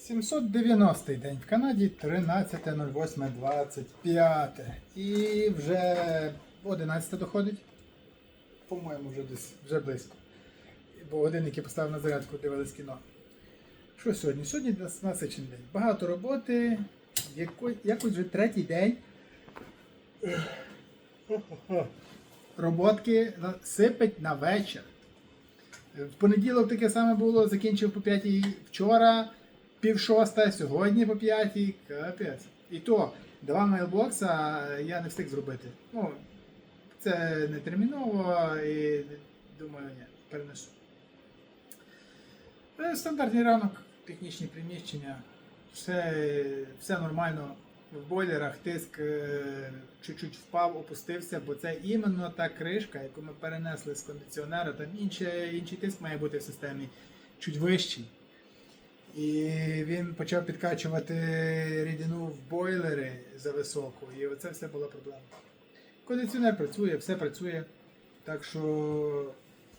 790 день в Канаді 13.08.25. І вже 11 доходить. По-моєму, вже десь вже близько. Бо годинники поставив на зарядку, дивились кіно. Що сьогодні? Сьогодні нас- насичений день. Багато роботи. Яко- Якось вже третій день. Роботки сипить на вечір. В понеділок таке саме було, закінчив по п'ятій вчора, пів шоста, сьогодні по п'ятій. Капець. І то два мейлбокса я не встиг зробити. Ну, це не терміново і думаю, ні, перенесу. Е, Стандартний ранок, технічні приміщення, все, все нормально. В бойлерах тиск е, чуть-чуть впав, опустився, бо це іменно та кришка, яку ми перенесли з кондиціонера. Там інший, інший тиск має бути в системі чуть вищий. І він почав підкачувати рідину в бойлери за високу, і оце все була проблема. Кондиціонер працює, все працює, так що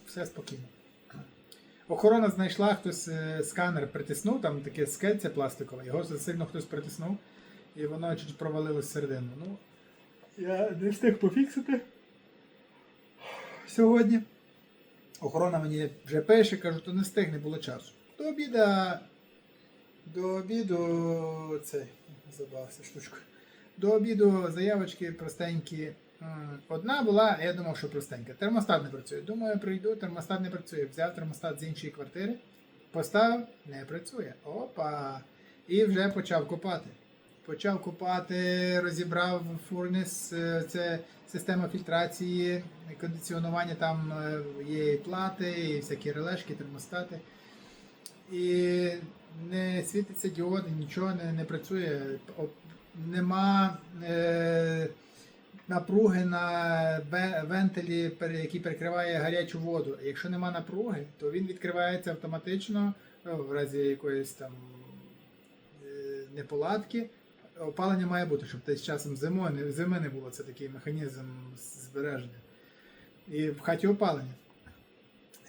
все спокійно. Охорона знайшла, хтось е, сканер притиснув, там таке скельце пластикове, його сильно хтось притиснув, і воно чуть провалилось всередину. Ну, я не встиг пофіксити сьогодні. Охорона мені вже пише, кажу, то не встиг, не було часу. До обіда. До обіду цей забався штучкою. До обіду заявочки простенькі. Одна була, я думав, що простенька. Термостат не працює. Думаю, прийду, термостат не працює. Взяв термостат з іншої квартири, поставив, не працює. Опа! І вже почав копати. Почав копати, розібрав фурнес, е, це система фільтрації, кондиціонування, там е, є і плати, і всякі релешки, термостати. І не світиться діоди, нічого не, не працює. Нема е, напруги на ве- вентилі, який перекриває гарячу воду. Якщо нема напруги, то він відкривається автоматично ну, в разі якоїсь там е, неполадки. Опалення має бути, щоб десь часом зимою, зими не було. Це такий механізм збереження. І в хаті опалення.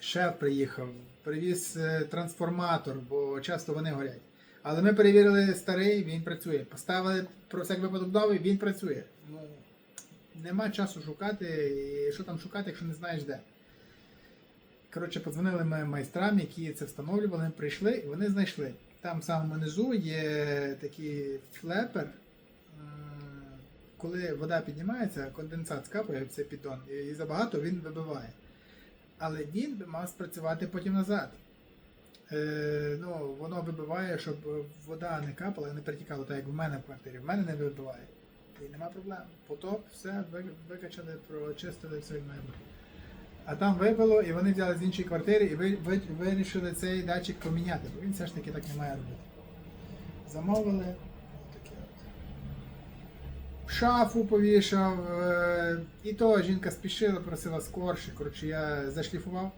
Шеф приїхав, привіз е, трансформатор, бо часто вони горять. Але ми перевірили старий, він працює. Поставили про всяк випадок новий, він працює. Ну, нема часу шукати, і що там шукати, якщо не знаєш де. Коротше, подзвонили ми майстрам, які це встановлювали, ми прийшли і вони знайшли. Там в самому низу є такий флепер. Коли вода піднімається, конденсат скапає в цей піддон, і забагато він вибиває. Але він би мав спрацювати потім назад. Е, ну, воно вибиває, щоб вода не капала, не перетікала, так як в мене в квартирі. В мене не вибиває. І нема проблем. Потоп, все викачали, прочистили, все має бути. А там вибило, і вони взяли з іншої квартири і ви, ви, вирішили цей датчик поміняти, бо він все ж таки так не має робити. Замовили. Шафу повішав. е, І то жінка спішила, просила скорше. Коротше, я зашліфував.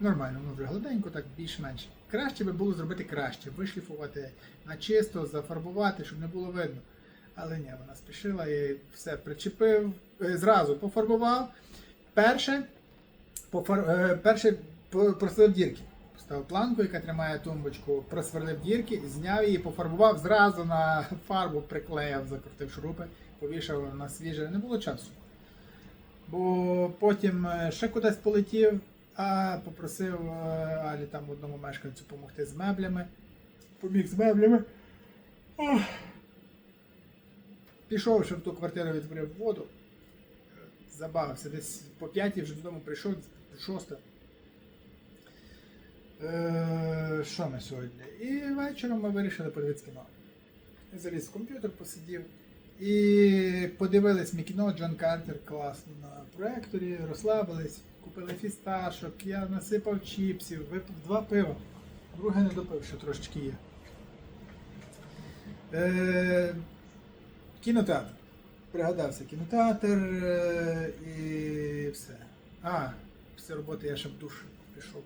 Нормально, воно вже гладенько, так більш-менш. Краще би було зробити краще, вишліфувати на чисто, зафарбувати, щоб не було видно. Але ні, вона спішила і все причепив, е, зразу пофарбував. Перше, пофар... е, перше просверлив дірки. Поставив планку, яка тримає тумбочку, просверлив дірки, зняв її, пофарбував, зразу на фарбу приклеїв, закрутив шурупи, повішав на свіже. Не було часу. Бо потім е, ще кудись полетів, а попросив е, Алі там одному мешканцю допомогти з меблями. Поміг з меблями. Ох. Пішов, ще в ту квартиру відкрив воду. Забавився. Десь по п'ятій вже додому прийшов, шоста. Е, що ми сьогодні? І вечором ми вирішили подивитися кіно. Заліз в комп'ютер, посидів. І подивились ми кіно Джон Картер класно на проекторі, розслабились, купили фісташок, я насипав чіпсів, випив два пива. Друге не допив, що трошечки є. Е, кінотеатр. Пригадався кінотеатр е, і все. А, після роботи я ще в душ пішов,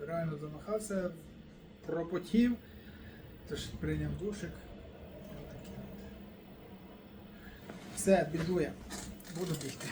реально замахався, пропотів, тож прийняв душик. Все, біжу я. Буду бігти.